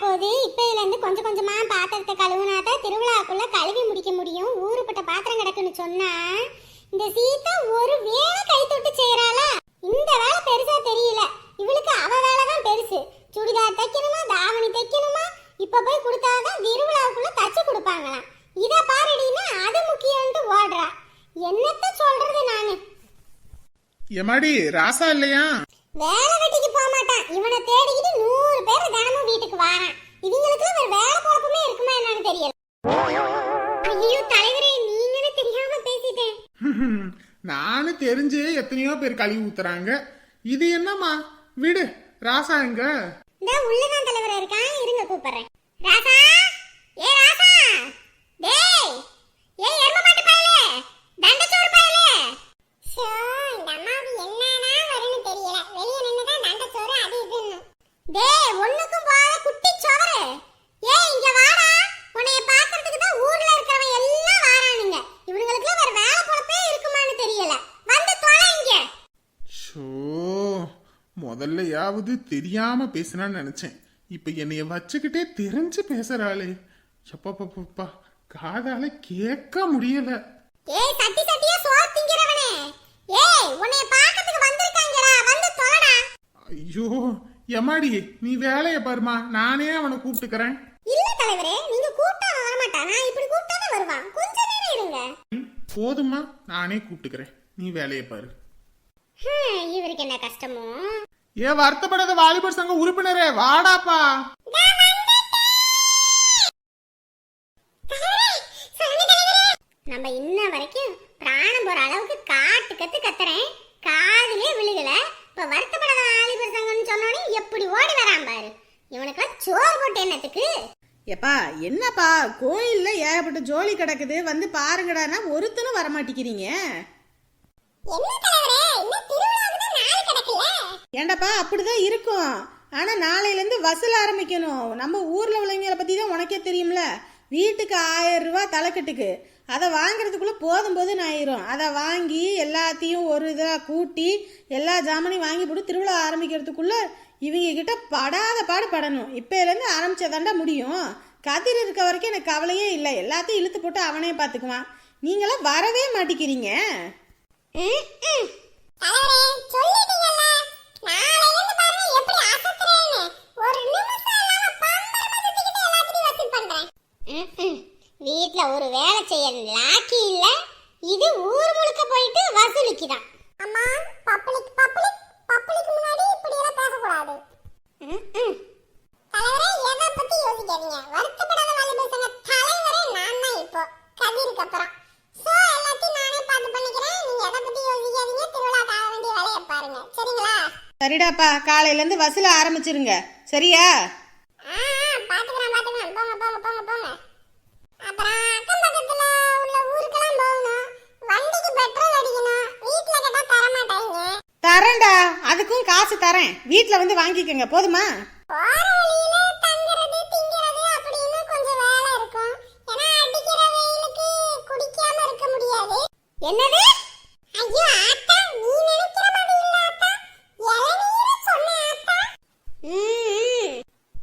வரப்போகுது இருந்து கொஞ்சம் கொஞ்சமா பாத்திரத்தை கழுவுனாதான் திருவிழாக்குள்ள கழுவி முடிக்க முடியும். ஊருப்பட்ட பாத்திரம் கிடக்குன்னு சொன்னா இந்த சீதா ஒரு வேலை கை தொட்டு செய்யறாளா? இந்த வேலை பெருசா தெரியல. இவளுக்கு அவ வேலை தான் பெருசு. சுடிதார் தைக்கணுமா தாவணி தைக்கணுமா? இப்ப போய் கொடுத்தாதான் திருவிழாவுக்குள்ள தச்சு கொடுப்பாங்களாம். இத பாருடின்னா அது முக்கியம்னு ஓடுறா. என்னத்த சொல்றது நானு? எமாடி ராசா இல்லையா? வேலை இவனை தேடிக்கிட்டு நூறு பேர் தினமும் வீட்டுக்கு வாரான். இவங்களுக்கு ஒரு வேலை குழப்பமே இருக்குமா என்னன்னு தெரியல. ஐயோ தலைவரே நீங்களே தெரியாம பேசிட்டேன். நானும் தெரிஞ்சே எத்தனையோ பேர் கழுவி ஊத்துறாங்க. இது என்னம்மா? விடு ராசா எங்க? இந்த உள்ளதான் தலைவர் இருக்கான். இருங்க கூப்பிடுறேன். ராசா! ஏ ராசா! டேய்! ஏ எரும மாட்டு பயலே தண்டச்சோறு பயலே ஷோ இந்த அம்மாவுக்கு என்னன்னா வரும்னு தெரியல வெளிய நின்னு தான் தண்டச்சோறு அது இதுன்னு டேய் ஒண்ணுக்கும் போகாத குட்டி சோறு ஏய் இங்க வாடா உன்னைய பாக்குறதுக்கு தான் ஊர்ல இருக்கிறவன் எல்லாம் வாரானுங்க இவனுங்களுக்கு வேற வேலை பொழப்பே இருக்குமான்னு தெரியல வந்து தொலை இங்க ஷோ முதல்லையாவது தெரியாம பேசினான்னு நினைச்சேன். இப்ப என்னைய வச்சுக்கிட்டே தெரிஞ்சு பேசுறாளே. எப்பப்பப்பா காதால கேட்க முடியல. ஏய் சட்டி சட்டியா சோறு திங்கிறவனே. ஏய் வந்திருக்காங்கடா. வந்து தொலைடா. ஐயோ எமாடி நீ வேலைய பாருமா நானே அவனை கூப்பிட்டுக்கிறேன். இல்ல தலைவரே நீங்க கூப்பிட்டா இப்படி கூப்பிட்டா தான் வருவான். கொஞ்ச நேரம் இருங்க. போதுமா நானே கூப்பிட்டுக்கிறேன். நீ வேலைய பாரு. இவருக்கு என்ன கஷ்டமோ? ஏ வருத்தப்படாத வாலிபர் சங்க உறுப்பினரே வாடாப்பா. நம்ம இன்ன வரைக்கும் பிராணம் போற அளவுக்கு காட்டு கத்து கத்துறேன். காதுலயே விழுகல. இப்ப வருத்தப்படாத ஆலிபர் சங்கம்னு சொன்னோனே எப்படி ஓடி வரான் பாரு. இவனுக்கு சோறு போட்டு என்னத்துக்கு எப்பா என்னப்பா கோயில்ல ஏகப்பட்ட ஜோலி கிடக்குது. வந்து பாருங்கடான்னா ஒருத்தனும் வரமாட்டேங்கிறீங்க. என்ன தலைவரே இன்னும் திருவிழாவுக்கு தான் நாள் கிடக்குல ஏண்டாப்பா அப்படிதான் இருக்கும். ஆனா நாளையிலேருந்து வசூல் ஆரம்பிக்கணும். நம்ம ஊர்ல உள்ளவங்கள பத்தி தான் உனக்கே தெரியும்ல. வீட்டுக்கு ஆயிரம் ரூபா தலைக்கட்டுக்கு. அதை வாங்குறதுக்குள்ள போதும் போதும் ஆயிரும். அதை வாங்கி எல்லாத்தையும் ஒரு இதாக கூட்டி எல்லா ஜாமானையும் வாங்கி போட்டு திருவிழா ஆரம்பிக்கிறதுக்குள்ள இவங்க கிட்ட படாத பாடு படணும். இப்போலேருந்து ஆரம்பிச்சதாண்டா முடியும். கதிர் இருக்க வரைக்கும் எனக்கு கவலையே இல்லை. எல்லாத்தையும் இழுத்து போட்டு அவனே பார்த்துக்குவான். நீங்களாம் வரவே மாட்டேங்கிறீங்க தலைவரே சொல்லிட்டீங்கல்ல நாளையில இருந்து பாருங்க எப்படி அசத்துறேன்னு ஒரு நிமிஷம் இல்லாம பம்பரமா சுத்திக்கிட்டு எல்லாத்தையும் வசூல் பண்றேன் வீட்ல ஒரு வேலை செய்ய லாக்கி இல்ல இது ஊர் முழுக்க போயிட்டு வசூலிக்குதான். அம்மா பப்ளிக் பப்ளிக் பப்ளிக் முன்னாடி இப்படி எல்லாம் பேசக்கூடாது தலைவரே எதை பத்தி யோசிக்காதீங்க. வருத்தப்படாத வாலிபர் சங்க தலைவரே நான் தான் இப்போ. கதிருக்கு அப்புறம். சோ எல்லாத்தையும் நானே பார்த்து பண்ணிக்கிறேன். நீங்க எதை பத்தி யோசிக்காதீங்க. திருவிழா ஆக வேண்டிய வேலையை பாருங்க. சரிங்களா? சரிடாப்பா காலையிலேருந்து வசூல் ஆரம்பிச்சிருங்க. சரியா ஆ ஆ, பாத்துக்கிறேன் பாத்துக்கிறேன் போங்க போங்க போங்க போங்க அப்புறம் அக்கம் பக்கத்துல உள்ள ஊருக்கெல்லாம் போகணும் வண்டிக்கு பெட்ரோல் அடிக்கணும் வீட்ல கேட்டா தர மாட்டாங்க தரேன்டா அதுக்கும் காசு தரேன். வீட்டில் வந்து வாங்கிக்கோங்க. போதுமா? என்னது? ஐயோ ஆத்தா நீ நினைக்கிற மாதிரி இல்ல ஆத்தா. இளநீர சொன்ன ஆத்தா. ம்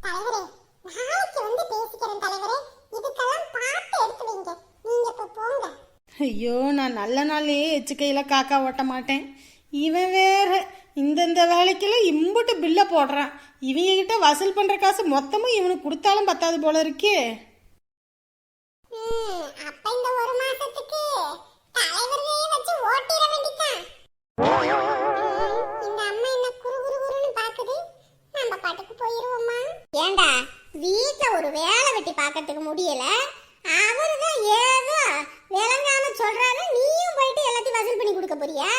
தலைவரே நாளைக்கு வந்து பேசிக்கிறேன் தலைவரே. இதுக்கெல்லாம் பார்த்து எடுத்து வைங்க. நீங்க இப்ப போங்க. ஐயோ நான் நல்ல நாள்லயே எச்சுக்கையில் காக்கா ஓட்ட மாட்டேன். இவன் வேற இந்தந்த வேலைக்கெல்லாம் இம்புட்டு பில்லை போடுறான். இவங்ககிட்ட வசூல் பண்ணுற காசு மொத்தமும் இவனுக்கு கொடுத்தாலும் பத்தாது போல இருக்கே ம், அப்ப இந்த ஒரு மாசத்துக்கு தலைவரையே வச்சு ஓட்டிட வேண்டியதான் இந்த அம்மா என்ன குறு குறு குறுன்னு பாக்குது நம்ம பாட்டுக்கு போயிருவோமா ஏண்டா வீட்ல ஒரு வேலை வெட்டி பார்க்கறதுக்கு முடியல அவருதான் ஏதோ விளங்காம சொல்றாரு நீயும் போயிட்டு எல்லாத்தையும் வசூல் பண்ணி கொடுக்க போறியா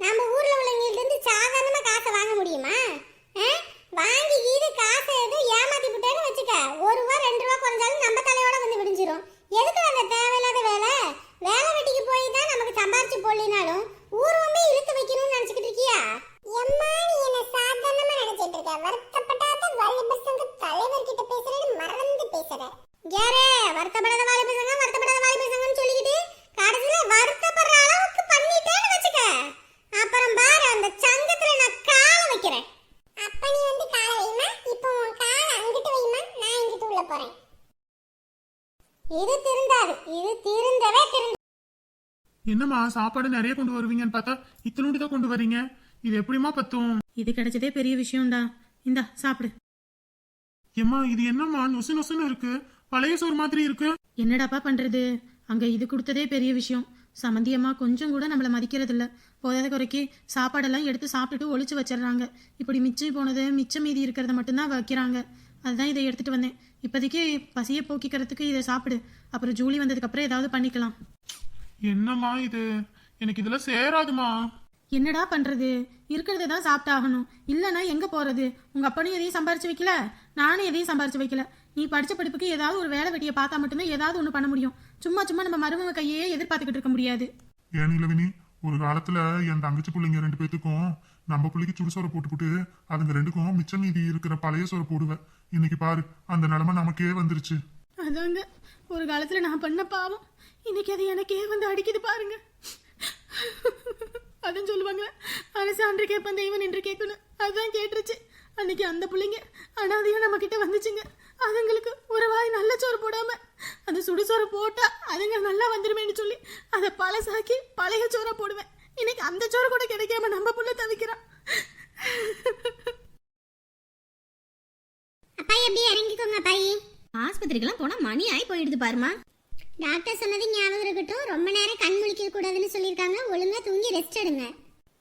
நம்ம ஊர்ல உள்ளவங்கள்ட்ட இருந்து சாதாரணமா காசை வாங்க முடியுமா ஆ? வாங்கி கீது காசை ஏதோ ஏமாத்தி விட்டேன்னு வச்சுக்க ஒரு ரூபா ரெண்டு ரூபா குறைஞ்சாலும் நம்ம தலையோட வந்து விடிஞ்சிரும் எதுக்கு அந்த தேவையில்லாத வேலை வேலை வெட்டிக்கு போய் தான் நமக்கு சம்பாரிச்சு போடலினாலும் ஊர்வமே இழுத்து வைக்கணும்னு நினைச்சுக்கிட்டு இருக்கியா எம்மா நீ என்ன சாதாரணமா நினைச்சிட்டு இருக்க வருத்தப்படாத வாலிபர் சங்க தலைவர் கிட்ட பேசுறேன்னு மறந்து பேசுற யாரே வருத்தப்படாத வாலிபர் சங்கம் வருத்தப்படாத வாலிபர் சங்கம்னு சொல்லிக்கிட்டு கடைசியில வருத்தப்படுற அளவுக்கு பண்ணிட்டேன்னு வச்சுக்க அப்புறம் பாரு அந்த சங்கத்துல நான் காலை வைக்கிறேன் அப்ப நீ வந்து காலை வைமா இப்போ உன் காலை அங்கிட்டு வைமா நான் போறேன் இது திருந்தாது. இது திருந்தவே திருந்த என்னம்மா சாப்பாடு நிறைய கொண்டு வருவீங்கன்னு பார்த்தா இத்தனோடு தான் கொண்டு வரீங்க? இது எப்படிம்மா பத்தும்? இது கிடைச்சதே பெரிய விஷயம்டா. இந்தா சாப்பிடு. ஏம்மா இது என்னம்மா நொசு நொசுன்னு இருக்கு? பழைய சோறு மாதிரி இருக்கு? என்னடாப்பா பண்றது? அங்க இது கொடுத்ததே பெரிய விஷயம். சமந்தியம்மா கொஞ்சம் கூட நம்மள மதிக்கிறது இல்ல போதாத குறைக்கு சாப்பாடெல்லாம் எடுத்து சாப்பிட்டுட்டு ஒளிச்சு வச்சிடுறாங்க இப்படி மிச்சம் போனது மிச்சம் மீதி இருக்கிறத மட்டும்தான் வைக்கிறாங்க. அதுதான் இதை எடுத்துட்டு வந்தேன். இப்போதைக்கு பசியை போக்கிக்கிறதுக்கு இதை சாப்பிடு. அப்புறம் ஜூலி வந்ததுக்கு அப்புறம் ஏதாவது பண்ணிக்கலாம். என்னம்மா இது? எனக்கு இதெல்லாம் சேராதுமா. என்னடா பண்றது? இருக்கிறத தான் சாப்பிட்டாகணும். இல்லைன்னா எங்க போறது? உங்க அப்பனும் எதையும் சம்பாரிச்சு வைக்கல? நானும் எதையும் சம்பாரிச்சு வைக்கல. நீ படிச்ச படிப்புக்கு ஏதாவது ஒரு வேலை வெட்டியை பார்த்தா மட்டும்தான் ஏதாவது ஒன்று பண்ண முடியும். சும்மா சும்மா நம்ம மருமக கையே எதிர்பார்த்துக்கிட்டு இருக்க முடியாது. ஏன் இளவினி ஒரு காலத்துல என் தங்கச்சி பிள்ளைங்க ரெண்டு பேத்துக்கும் நம்ம பிள்ளைக்கு சுடுசோரை போட்டுப்புட்டு அதுங்க ரெண்டுக்கும் மிச்சம் மீதி இருக்கிற பழைய சோறை போடுவேன் இன்னைக்கு பாரு அந்த நிலைமை நமக்கே வந்துருச்சு. அதாங்க ஒரு காலத்துல நான் பண்ண பாவம். இன்னைக்கு அது எனக்கே வந்து அடிக்குது பாருங்க. அதான் சொல்லுவாங்க அரசு அன்று கேட்பேன் தெய்வன் என்று கேட்கணும் அதுதான் கேட்டுருச்சு. அன்னைக்கு அந்த பிள்ளைங்க அனாதையும் நம்ம கிட்ட வந்துச்சுங்க. அதுங்களுக்கு ஒரு வாய் நல்ல சோறு போடாம அந்த சுடுசோறு போட்டா அதுங்க நல்லா வந்துருமேன்னு சொல்லி அதை பழசாக்கி பழைய சோறா போடுவேன். இன்னைக்கு அந்த சோறு கூட கிடைக்காம நம்ம புள்ள தவிக்கிறான் அப்பாய் எப்படி? இறங்கிக்கோங்க அப்பாயி ஆஸ்பத்திரிக்கெல்லாம் போனா மணி ஆகி போயிடுது பாருமா டாக்டர் சொன்னது ஞாபகம் இருக்கட்டும். ரொம்ப நேரம் கண் முழிக்க கூடாதுன்னு சொல்லியிருக்காங்க. ஒழுங்கா தூங்கி ரெஸ்ட் எடுங்க.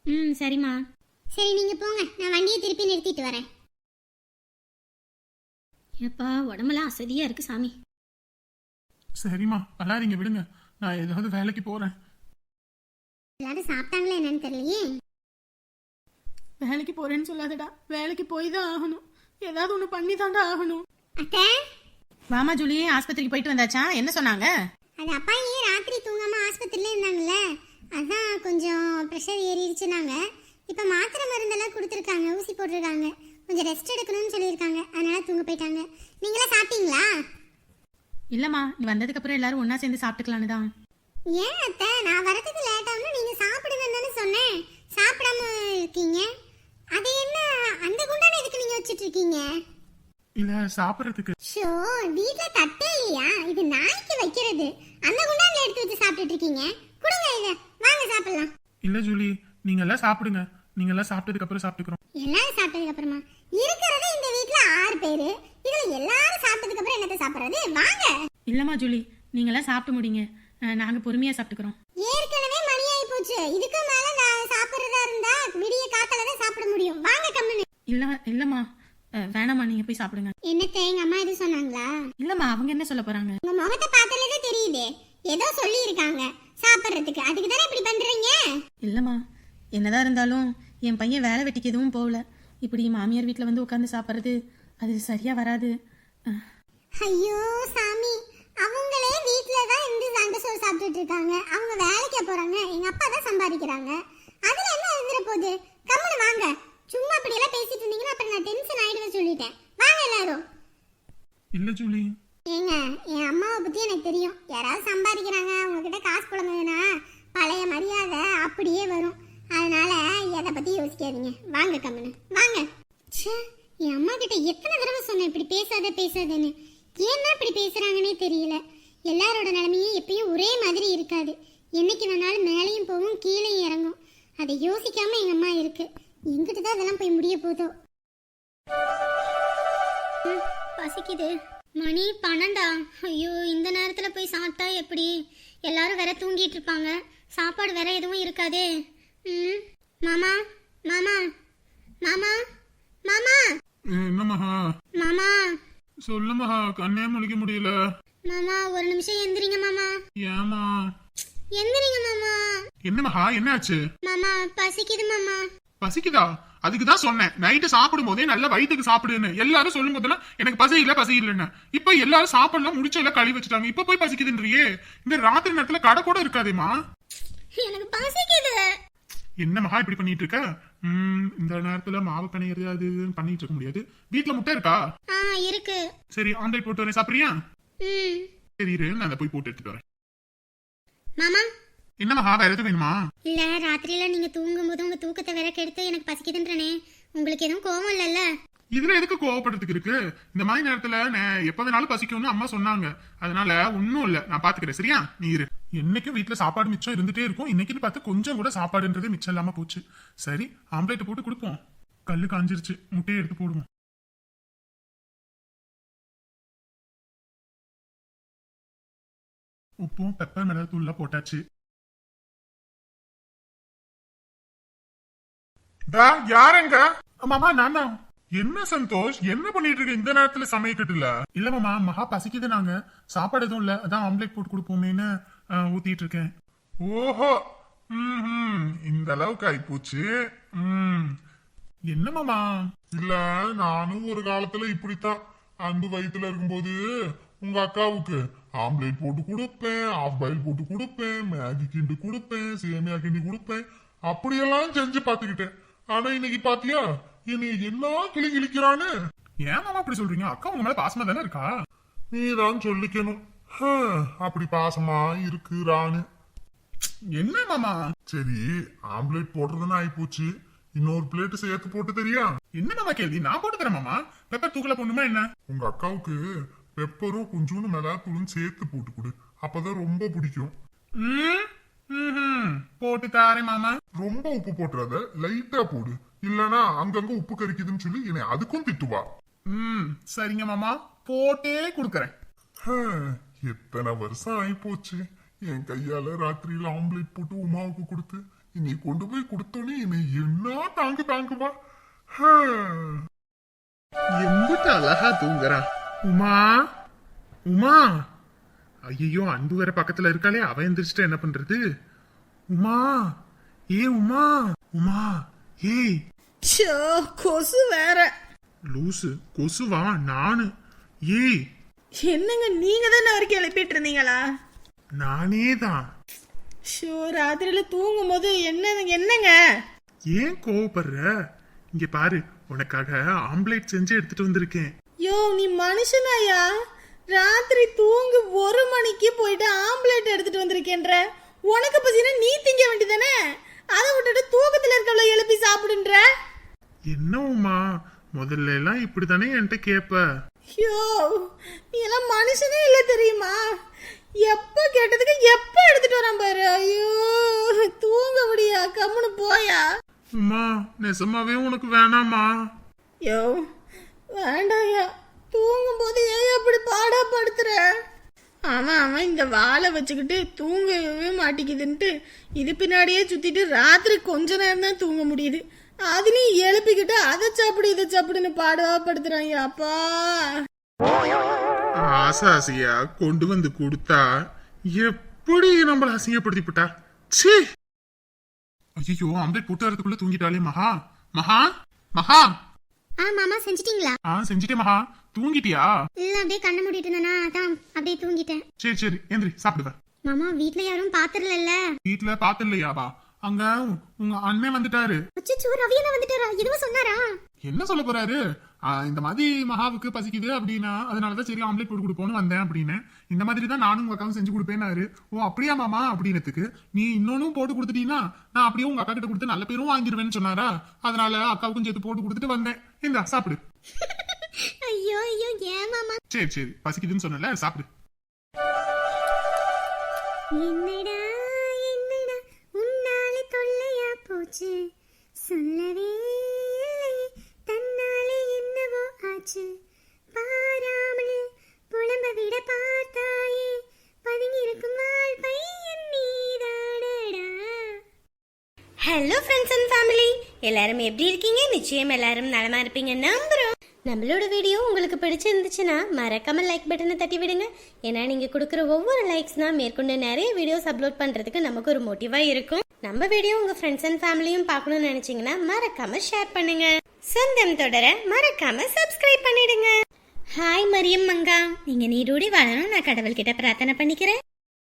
ம் சரிம்மா. சரி நீங்க போங்க. நான் வண்டியை திருப்பி நிறுத்திட்டு வரேன். எப்பா உடம்பெல்லாம் அசதியா இருக்கு சாமி. சரிம்மா அழாதீங்க விடுங்க. நான் ஏதாவது வேலைக்கு போறேன். எல்லாரும் சாப்பிட்டாங்களா என்னன்னு தெரியலையே? வேலைக்கு போறேன்னு சொல்லாதடா. வேலைக்கு போய் தான் ஆகணும். ஏதாவது ஒன்று பண்ணி தாண்டா ஆகணும். அத்தை? வாமா ஜூலி ஆஸ்பத்திரிக்கு போயிட்டு வந்தாச்சா? என்ன சொன்னாங்க? அது அப்பாயி ராத்திரி தூங்காம ஆஸ்பத்திரியில இருந்தாங்கல்ல? அதான் கொஞ்சம் ப்ரெஷர் ஏறிடுச்சுனாங்க. இப்போ மாத்திரை மருந்தெல்லாம் கொடுத்துருக்காங்க ஊசி போட்டிருக்காங்க. கொஞ்சம் ரெஸ்ட் எடுக்கணும்னு சொல்லியிருக்காங்க. அதனால தூங்க போயிட்டாங்க. நீங்களா சாப்பிட்டீங்களா? இல்லம்மா நீ வந்ததுக்கு அப்புறம் எல்லாரும் ஒண்ணா சேர்ந்து சாப்பிட்டுக்கலான்னு தான். ஏன் அத்தை? நான் வரதுக்கு லேட் ஆகும்னு நீங்க சாப்பிடுங்கன்னு தானே சொன்னேன். சாப்பிடாம இருக்கீங்க? அது என்ன அந்த குண்டான எதுக்கு நீங்க வச்சிட்டு இருக்கீங்க இல்ல சாப்பிட்றதுக்கு. ஷோ வீட்ல தட்டே இல்லையா? இது நாய்க்கு வைக்கிறது. அந்த குண்டான்ல எடுத்து வச்சு சாப்பிட்டுட்டு இருக்கீங்க கொடுங்க இத. வாங்க சாப்பிடலாம். இல்ல ஜூலி நீங்க எல்லாம் சாப்பிடுங்க. நீங்க எல்லாம் சாப்பிட்டதுக்கு அப்புறம் சாப்பிட்டுக்கிறோம். எல்லாரும் சாப்பிட்டதுக்கு அப்புறமா? இருக்கிறது இந்த வீட்ல ஆறு பேரு. இதுல எல்லாரும் சாப்பிட்டதுக்கு அப்புறம் என்னத்த சாப்பிடுறது? வாங்க. இல்லம்மா ஜூலி நீங்களாம் சாப்பிட்டு முடிங்க. அஹ், நாங்க பொறுமையா சாப்பிட்டுக்கிறோம். ஏற்கனவே மணி ஆயி போச்சு. இதுக்கு மேல நான் சாப்பிடுறதா இருந்தா விடிய காத்தால தான் சாப்பிட முடியும். வாங்க கம்முன்னு இல்ல இல்லம்மா. அஹ், வேணாம்மா நீங்க போய் சாப்பிடுங்க. என்னத்த எங்க அம்மா எதுவும் சொன்னாங்களா? இல்லம்மா அவங்க என்ன சொல்ல போறாங்க? உங்க முகத்தை பார்த்தாலே தெரியுது. ஏதோ சொல்லி இருக்காங்க சாப்பிடுறதுக்கு. அதுக்கு தானே இப்படி பண்றீங்க? இல்லம்மா என்னதான் இருந்தாலும் என் பையன் வேலை வெட்டிக்கு எதுவும் போகல. இப்படி மாமியார் வீட்டில் வந்து உட்காந்து சாப்பிட்றது அது சரியா வராது. ஐயோ சாமி. அவங்களே வீட்ல தான் இருந்து சண்டை சோறு சாப்பிட்டுட்டு இருக்காங்க. அவங்க வேலைக்கு போறாங்க. எங்க அப்பா தான் சம்பாதிக்கிறாங்க. அதுல என்ன இருந்துற போகுது கம்முனு வாங்க. சும்மா அப்படி எல்லாம் பேசிட்டு இருந்தீங்கன்னா அப்புறம் நான் டென்ஷன் ஆயிடுவேன் சொல்லிட்டேன். வாங்க எல்லாரும். இல்ல ஜூலி. ஏங்க என் அம்மாவை பத்தி எனக்கு தெரியும். யாராவது சம்பாதிக்கிறாங்க அவங்க கிட்ட காசு புலங்குதுன்னா பழைய மரியாதை அப்படியே வரும். அதை பத்தி யோசிக்காதீங்க. வாங்க கம்மனு வாங்க. ச்சே என் அம்மா கிட்ட எத்தனை தடவை சொன்னேன் இப்படி பேசாத பேசாதேன்னு. ஏன்னா இப்படி பேசுறாங்கன்னே தெரியல. எல்லாரோட நிலைமையும் எப்பயும் ஒரே மாதிரி இருக்காது. என்னைக்கு வேணாலும் மேலேயும் போகும் கீழேயும் இறங்கும். அதை யோசிக்காம எங்க அம்மா இருக்கு. எங்கிட்ட தான் அதெல்லாம் போய் முடிய போதோ. பசிக்குது. மணி பன்னெண்டா. ஐயோ இந்த நேரத்துல போய் சாப்பிட்டா எப்படி? எல்லாரும் வேற தூங்கிட்டு இருப்பாங்க. சாப்பாடு வேற எதுவும் இருக்காதே. ம். மாமா மாமா மாமா மாமா. என்ன மகா? மாமா. சொல்லு மகா கண்ணே முழிக்க முடியல. மாமா ஒரு நிமிஷம் எந்திரிங்க மாமா. ஏமா எந்திரிங்க மாமா. என்ன மகா என்னாச்சு? மாமா பசிக்குது மாமா. பசிக்குதா? அதுக்கு தான் சொன்னேன். நைட்டு சாப்பிடும் போதே நல்ல வயிற்றுக்கு சாப்பிடுன்னு. எல்லாரும் சொல்லும் போதெல்லாம் எனக்கு பசி இல்ல பசி இல்லைன்னு. இப்ப எல்லாரும் சாப்பிடலாம் முடிச்ச எல்லாம் கழுவி வச்சுட்டாங்க. இப்ப போய் பசிக்குதுன்றியே. இந்த ராத்திரி நேரத்துல கடை கூட இருக்காதேமா எனக்கு பசிக்குது. என்ன மகா இப்படி பண்ணிட்டு இருக்க? ம், இந்த நேரத்துல மாவு பிணையிறது அது இதுன்னு பண்ணிட்டு இருக்க முடியாது. வீட்ல முட்டை இருக்கா? ஆ இருக்கு. சரி ஆம்லேட் போட்டு வரேன். சாப்பிடுறியா? ம். சரி இரு நான் அதை போய் போட்டு எடுத்துட்டு வரேன். மாமா? என்ன மகா வேற எதுவும் வேணுமா? இல்ல ராத்திரியில நீங்க தூங்கும்போது உங்க தூக்கத்தை வேற கெடுத்து எனக்கு பசிக்குதுன்றனே. உங்களுக்கு எதுவும் கோவம் இல்லைல்ல? இதுல எதுக்கு கோவப்படுறதுக்கு இருக்கு? இந்த மாதிரி நேரத்துல நே- எப்ப வேணாலும் பசிக்கும்னு அம்மா சொன்னாங்க. அதனால ஒன்னும் இல்ல. நான் பாத்துக்கிறேன். சரியா? நீ இரு. என்னைக்கும் வீட்டுல சாப்பாடு மிச்சம் இருந்துட்டே இருக்கும். இன்னைக்குன்னு பார்த்து கொஞ்சம் கூட சாப்பாடுன்றது மிச்சம் இல்லாம போச்சு. சரி ஆம்லேட் போட்டு கொடுப்போம். கல்லு காஞ்சிருச்சு. முட்டையை எடுத்து போடுவோம். உப்பும் பெப்பர் மிளகு தூள்லாம் போட்டாச்சு யாருங்க மாமா நான் தான் என்ன சந்தோஷ்? என்ன பண்ணிட்டு இருக்க இந்த நேரத்துல சமைக்கட்டுல இல்ல மாமா மகா பசிக்குது நாங்க. சாப்பாடு எதுவும் இல்ல. அதான் ஆம்லேட் போட்டு கொடுப்போமேன்னு ஊத்திட்டு இருக்கேன் ஓஹோ! ம்ஹும். இந்த அளவுக்கு ஆயிப்போச்சு. ம். என்ன மாமா? இல்ல நானும் ஒரு காலத்துல இப்படித்தான் அன்பு வயித்துல இருக்கும்போது உங்க அக்காவுக்கு ஆம்லேட் போட்டு கொடுப்பேன் ஆஃப் பாயில் போட்டு கொடுப்பேன் மேகி கிண்டி கொடுப்பேன் சேமியா கிண்டி கொடுப்பேன். அப்படியெல்லாம் செஞ்சு பாத்துக்கிட்டேன் ஆனா இன்னைக்கு பாத்தியா? என்னை என்ன கிளி கிழிக்கிறான்னு ஏன் மாமா அப்படி சொல்றீங்க? அக்கா உங்க மேல பாசமா தானே இருக்கா? நீதான் சொல்லிக்கணும். அப்படி பாசமா இருக்குறான்னு. என்ன மாமா? சரி ஆம்லேட் போடுறதுன்னு ஆயிப்போச்சு. இன்னொரு பிளேட் சேர்த்து போட்டு தெரியா? என்ன மாமா கேள்வி? நான் போட்டு தரேன் மாமா. பெப்பர் தூக்கல பொண்ணுமா என்ன? உங்க அக்காவுக்கு பெப்பரும் கொஞ்சோண்டு மிளகாத்தூளும் சேர்த்து போட்டு கொடு. அப்பதான் ரொம்ப பிடிக்கும். போட்டு தாரேன் மாமா. ரொம்ப உப்பு போட்டுறாத லைட்டா போடு. இல்லனா அங்கங்க உப்பு கறிக்குதுன்னு சொல்லி என்னை அதுக்கும் திட்டுவா. ம் சரிங்க மாமா. போட்டே கொடுக்கறேன். எத்தனை வருஷம் ஆயிப்போச்சு. என் கையால ராத்திரியில ஆம்லேட் போட்டு உமாவுக்கு கொடுத்து இனி கொண்டு போய் கொடுத்தோன்னே என்னை என்ன தாங்கு தாங்குவா. எம்பிட்டு அழகா தூங்குறா. உமா உமா. ஐயோ அன்பு வேற பக்கத்துல இருக்காளே. அவ எந்திரிச்சிட்டா என்ன பண்றது? உமா ஏ உமா உமா. ஏய். ஷோ கொசு வேற லூசு கொசுவா நானு. ஏய். என்னங்க நீங்க தானே வரைக்கும் எழுப்பிட்டு இருந்தீங்களா நானே தான் ஷோ ராத்திரியில தூங்கும் போது என்ன என்னங்க? ஏன் கோவப்படுற? இங்க பாரு உனக்காக ஆம்லேட் செஞ்சு எடுத்துட்டு வந்திருக்கேன். யோ நீ மனுஷனாயா? ராத்திரி தூங்கு ஒரு மணிக்கு போயிட்டு ஆம்லேட் எடுத்துட்டு வந்திருக்கேன்ற. உனக்கு பசினா நீ திங்க வேண்டியதானே சாப்பிடுன்ற? என்ன உமா முதல்ல எல்லாம் இப்படித்தானே என்கிட்ட கேப்ப? யோ நீ எல்லாம் மனுஷனே இல்ல தெரியுமா? எப்ப கேட்டதுக்கு எப்ப எடுத்துட்டு வரான் பாரு? ஐயோ தூங்க முடியா? கம்முனு போயா? உமா நெசமாவே உனக்கு வேணாமா யோ வேண்டாயா தூங்கும் போது ஏன் அப்படி பாடா படுத்துற அவன் அவன் இந்த வாழை வச்சுக்கிட்டு தூங்கவே மாட்டேங்குதுன்ட்டு இது பின்னாடியே சுத்திட்டு ராத்திரி கொஞ்ச நேரம் தான் தூங்க முடியுது. அதுலயும் எழுப்பிக்கிட்டு அதை சாப்பிடு இதை சாப்பிடுன்னு பாடவா படுத்துறாங்க அப்பா. ஆசை ஆசையா கொண்டு வந்து கொடுத்தா எப்படி நம்மள அசிங்கப்படுத்திவிட்டா ச்சீ! ஐயோ ஆம்லேட் போட்டு வரதுக்குள்ள தூங்கிட்டாளே மகா. மகா. மகா. ஆ மாமா செஞ்சிட்டீங்களா? ஆ செஞ்சுட்டே மகா. தூங்கிட்டியா? இல்ல அப்படியே கண்ணை மூடிட்டு இருந்தேனா அதான் அப்படியே தூங்கிட்டேன். சரி சரி எந்திரி சாப்பிடுவேன் மாமா வீட்ல யாரும் பாத்துரல வீட்டுல பாத்திரலையாவா? அங்க உங்க அண்ணன் வந்துட்டாரு. அச்சோ ரவியன வந்துட்டாரா? எதுவும் சொன்னாரா? என்ன சொல்ல போறாரு? இந்த மாதிரி மகாவுக்கு பசிக்குது அப்படின்னா அதனாலதான் சரி ஆம்லேட் போட்டு கொடுப்போம்னு வந்தேன் அப்படின்னு. இந்த மாதிரி தான் நானும் உங்க அக்காவும் செஞ்சு கொடுப்பேன்னாரு. ஓ அப்படியா மாமா அப்படின்னதுக்கு. நீ இன்னொன்னும் போட்டு கொடுத்துட்டீங்கன்னா நான் அப்படியே உங்க அக்கா கிட்ட கொடுத்து நல்ல பேரும் வாங்கிடுவேன்னு சொன்னாரா? அதனால அக்காவுக்கும் சேர்த்து போட்டு கொடுத்துட்டு வந்தேன். இந்தா சாப்பிடு. ஐயோ ஐயோ ஏன் மாமா? சரி சரி பசிக்குதுன்னு சொன்னல சாப்பிடு. என்னடா என்னடா உன்னால தொல்லையா போச்சு. சொல்லவே இல்லை தன்னாலே என்னவோ ஆச்சு. பாராமல் புலம்ப விட பார்த்தாயே பதுங்கி இருக்கும் ஆள் பையன் நீதானடா ஹலோ ஃப்ரெண்ட்ஸ் அண்ட் ஃபேமிலி எல்லாரும் எப்படி இருக்கீங்க? நிச்சயம் எல்லாரும் நலமா இருப்பீங்க நம்புறோம். நம்மளோட வீடியோ உங்களுக்கு பிடிச்சிருந்துச்சுன்னா மறக்காமல் லைக் பட்டனை தட்டி விடுங்க. ஏன்னா நீங்கள் கொடுக்குற ஒவ்வொரு லைக்ஸ் தான் மேற்கொண்டு நிறைய வீடியோஸ் அப்லோட் பண்ணுறதுக்கு நமக்கு ஒரு மோட்டிவாக இருக்கும். நம்ம வீடியோ உங்கள் ஃப்ரெண்ட்ஸ் அண்ட் ஃபேமிலியும் பார்க்கணும்னு நினச்சிங்கன்னா மறக்காம ஷேர் பண்ணுங்க. சொந்தம் தொடர மறக்காம சப்ஸ்கிரைப் பண்ணிடுங்க. ஹாய் மரியம் மங்கா. நீங்கள் நீரூடி வாழணும் நான் கடவுள்கிட்ட பிரார்த்தனை பண்ணிக்கிறேன்.